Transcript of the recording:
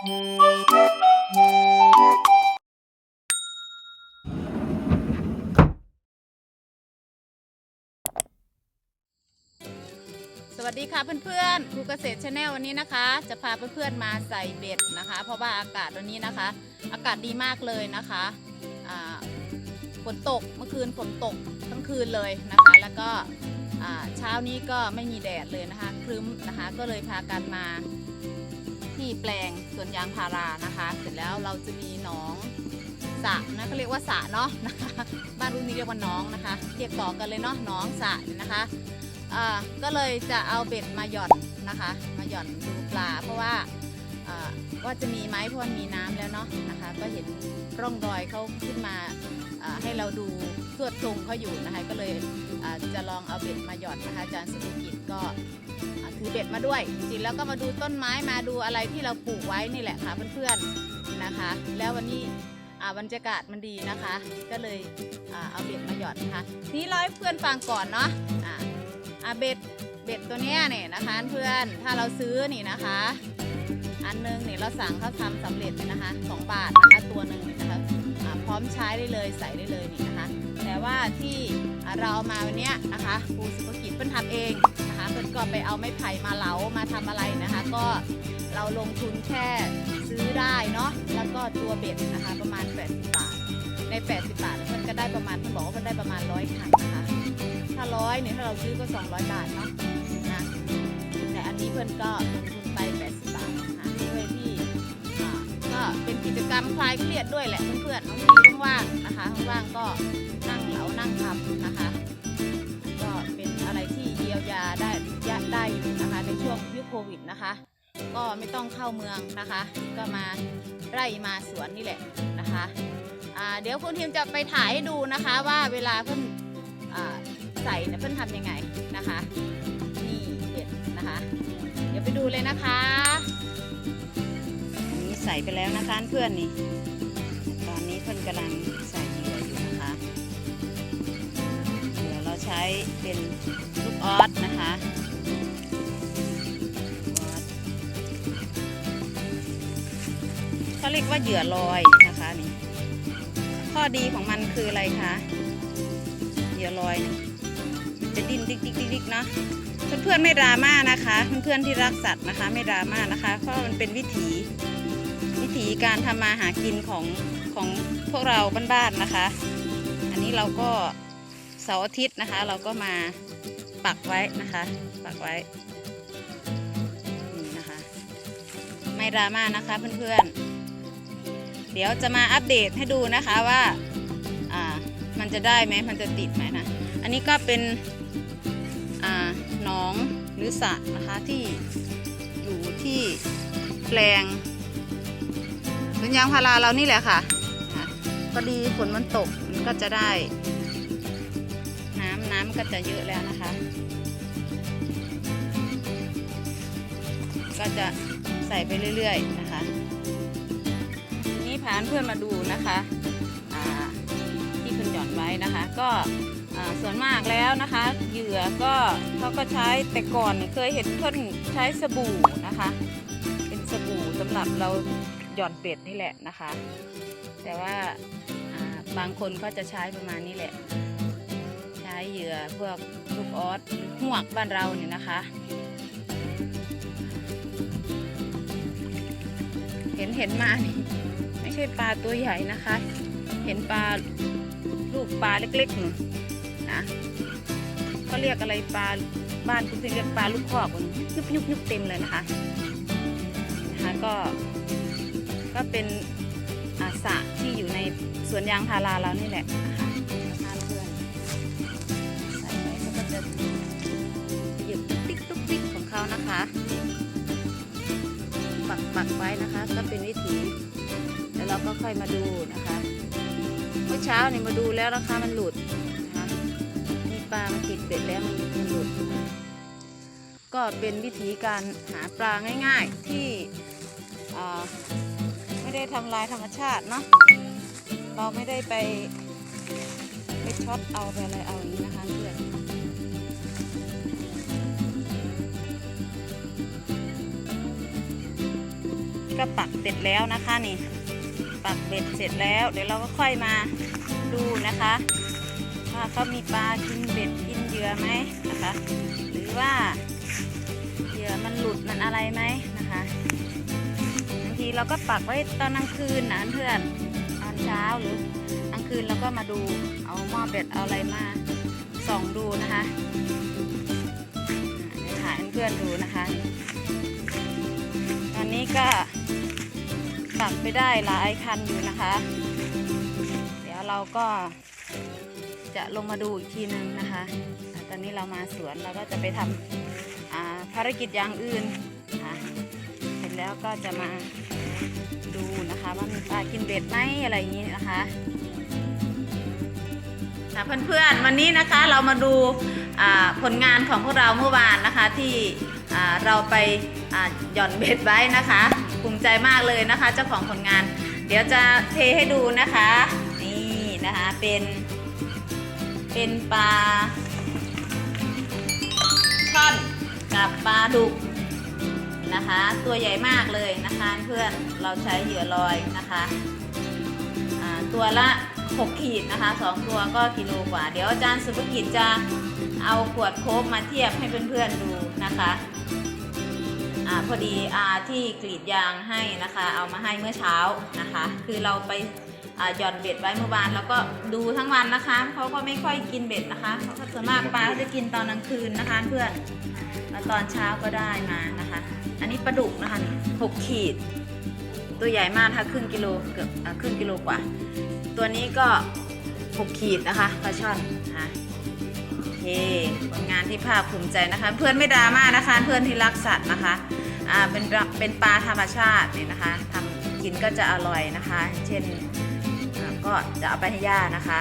สวัสดีค่ะเพื่อนๆครูเกษตรชาแนลวันนี้นะคะ จะพาเพื่อนๆมาใส่เบ็ดนะคะ เพราะว่าอากาศวันนี้นะคะ อากาศดีมากเลยนะคะฝนตกเมื่อคืนฝนตกทั้งคืนเลยนะคะ แล้วก็เช้านี้ก็ไม่มีแดดเลยนะคะครึ้มนะคะ ก็เลยพากันมา ที่แปลงสวนยางพารานะคะ เสร็จแล้วเราจะมีหนองสระนะเขาเรียกว่าสระเนาะนะคะ บ้านรุ่นนี้เรียกว่าน้องนะคะ เรียกต่อกันเลยเนาะน้องสระนะคะอ่าก็เลยจะเอาเบ็ดมาหย่อนนะคะ มาหย่อนดูปลา เพราะว่าอ่าว่าจะมีไหมเพราะมันมีน้ำแล้วเนาะนะคะ ก็เห็นร่องรอยเขาขึ้นมาให้เราดู เพื่อตรงเขาอยู่นะคะ ก็เลยจะลองเอาเบ็ดมาหย่อนนะคะอาจารย์สุภกิจก็ถือเบ็ดมาด้วย จริงแล้วก็มาดูต้นไม้มาดูอะไรที่เราปลูกไว้นี่แหละค่ะเพื่อนๆนะคะ แล้ววันนี้บรรยากาศมันดีนะคะ ก็เลยเอาเบ็ดมาหย่อนนะคะนี้เล่าให้เพื่อนฟังก่อนเนาะอ่าอะเบ็ดเบ็ดตัวเนี้ยเนี่ยนะคะเพื่อนถ้าเราซื้อนี่นะคะ อันหนึงเนี่ยเราสั่งเขาทำสำเร็จนะคะสองบาทนะคะตัวหนึ่งนะคะ ร้อมใช้ได้เลยใส่ได้เลยนี่นะคะ แต่ว่าที่เราเอามาวันนี้นะคะครูสุภกิจเพิ่นทำเองนะคะเพิ่นก็ไปเอาไม้ไผ่มาเหลามาทำอะไรนะคะ ก็เราลงทุนแค่ซื้อได้เนาะแล้วก็ตัวเบ็ดนะคะประมาณ 80 บาท ใน 80 บาทเพิ่นก็ได้ประมาณเพิ่นบอกว่าเพิ่นได้ประมาณร้อยขันนะคะถ้าร้อยเนี่ยถ้าเราซื้อก็ 200 บาทเนาะนะแต่อันนี้เพื่อนก็ลงทุน จกรรมคลายเครียดด้วยแหละเพื่อนๆบางทีว่างๆนะคะว่างก็นั่งเหลานั่งทำนะคะ ก็เป็นอะไรที่เยียวยาได้ยะได้อยู่นะคะ ในช่วงยุคโควิดนะคะ ก็ไม่ต้องเข้าเมืองนะคะ ก็มาไร่มาสวนนี่แหละนะคะเดี๋ยวคุณทีมจะไปถ่ายให้ดูนะคะว่าเวลาเพื่อนอใส่เนี่ยเพื่อนทำยังไงนะคะ นี่เด็ดนะคะ เดี๋ยวไปดูเลยนะคะ ส่ไปแล้วนะคะเพื่อนนี่ ตอนนี้เพื่อนกำลังใส่เหยื่ออยู่นะคะ เดี๋ยวเราใช้เป็นลูกออสนะคะออสเขาเรียกว่าเหยื่อลอยนะคะนี่ข้อดีของมันคืออะไรคะเหยื่อลอยนี่จะดิ้นดิกดิกดิกดิกเนาะเพื่อนๆไม่ดราม่านะคะ เพื่อนๆที่รักสัตว์นะคะ ไม่ดราม่านะคะ เพราะมันเป็นวิถี ถีการทำมาหากินของของพวกเราบ้านๆนะคะ อันนี้เราก็เสาร์อาทิตย์นะคะ เราก็มาปักไว้นะคะปักไว้นี่นะคะ ไม่ดราม่านะคะเพื่อนๆ เดี๋ยวจะมาอัปเดตให้ดูนะคะว่าอ่ามันจะได้ไหมมันจะติดไหมนะ อันนี้ก็เป็นอ่าหนองหรือสระนะคะที่อยู่ที่แปลง สวนยางพาราเรานี่แหละค่ะค่ะพอดีฝนมันตกมันก็จะได้ น้ำน้ำก็จะเยอะแล้วนะคะ ก็จะใส่ไปเรื่อยๆนะคะ นี้พานเพื่อนมาดูนะคะที่เพื่อนหย่อนไว้นะคะ ก็ส่วนมากแล้วนะคะเหยื่อก็เขาก็ใช้แต่ก่อนเคยเห็นเพื่อนใช้สบู่นะคะ เป็นสบู่สำหรับเรา หย่อนเป็ดนี่แหละนะคะ แต่ว่าบางคนก็จะใช้ประมาณนี้แหละ ใช้เหยื่อพวกลูกออสหรือหวกบ้านเราเนี่ยนะคะ เห็นเห็นมานี่ไม่ใช่ปลาตัวใหญ่นะคะ เห็นปลาลูกปลาเล็กๆนนะเขาเรียกอะไรปลาบ้านคุณเรียกปลาลูกคอกมันยุบยุบยุบเต็มเลยนะคะ ก็เป็นอาสระที่อยู่ในสวนยางพาราเรานี่แหละนะคะนะคะเพื่อนใส่ไปเขาก็จะหยุดตุ๊กติ๊กตุ๊กติ๊กของเขานะคะ ปักปักไว้นะคะ ก็เป็นวิถีแล้วเราก็ค่อยมาดูนะคะเมื่อเช้านี่มาดูแล้วนะคะมันหลุดนะคะมีปลามาติดเบ็ดแล้วมันมันหลุด ก็เป็นวิธีการหาปลาง่าย ๆที่อ่า ไม่ได้ทำลายธรรมชาติเนาะเราไม่ได้ไปไปช็อตเอาไปอะไรเอาอย่างนี้นะคะเพื่อนก็ปักเสร็จแล้วนะคะนี่ ปักเบ็ดเสร็จแล้ว เดี๋ยวเราก็ค่อยมาดูนะคะว่าเขามีปลากินเบ็ดกินเหยื่อไหมนะคะ หรือว่าเหยื่อมันหลุดมันอะไรไหมนะคะ เราก็ปักไว้ตอนกลางคืนนะเพื่อนตอนเช้าหรือกลางคืนเราก็มาดูเอาหม้อเบ็ดเอาอะไรมาส่องดูนะคะถ่ายเพื่อนดูนะคะ ตอนนี้ก็ปักไปได้หลายคันอยู่นะคะ เดี๋ยวเราก็จะลงมาดูอีกทีนึงนะคะ ตอนนี้เรามาสวนเราก็จะไปทำภารกิจอย่างอื่นเสร็จแล้วก็จะมา นะคะว่ามีปลากินเบ็ดไหมอะไรอย่างนี้นะคะค่ะเพื่อนๆวันนี้นะคะเรามาดูผลงานของพวกเราเมื่อวานนะคะที่เราไปหย่อนเบ็ดไว้นะคะภูมิใจมากเลยนะคะ เจ้าของผลงาน เดี๋ยวจะเทให้ดูนะคะนี่นะคะเป็นเป็นปลาช่อนกับปลาดุก นะคะ ตัวใหญ่มากเลยนะคะ เพื่อนเราใช้เหยื่อลอยนะคะตัวละ 6 ขีดนะคะสองตัวก็กิโลกว่า เดี๋ยวอาจารย์สุภกิจจะเอาขวดโค้กมาเทียบให้เพื่อนๆดูนะคะอพอดีอาที่กรีดยางให้นะคะ เอามาให้เมื่อเช้านะคะ คือเราไปหย่อนเบ็ดไว้เมื่อวานแล้วก็ดูทั้งวันนะคะเขาก็ไม่ค่อยกินเบ็ดนะคะเขาส่วนมากปลาเขาจะกินตอนกลางคืนนะคะเพื่อน แล้วตอนเช้าก็ได้มานะคะ อันนี้ปลาดุกนะคะนี่หกขีด ตัวใหญ่มากค่ะครึ่งกิโลเกือบครึ่งกิโลกว่า ตัวนี้ก็6ขีดนะคะปลาช่อนนะคะโอเคผลงานที่ภาคภูมิใจนะคะ เพื่อนไม่ดราม่านะคะเพื่อนที่รักสัตว์นะคะอ่าเป็นปลาเป็นปลาธรรมชาตินี่นะคะทำกินก็จะอร่อยนะคะ เช่นก็จะเอาไปให้ย่านะคะ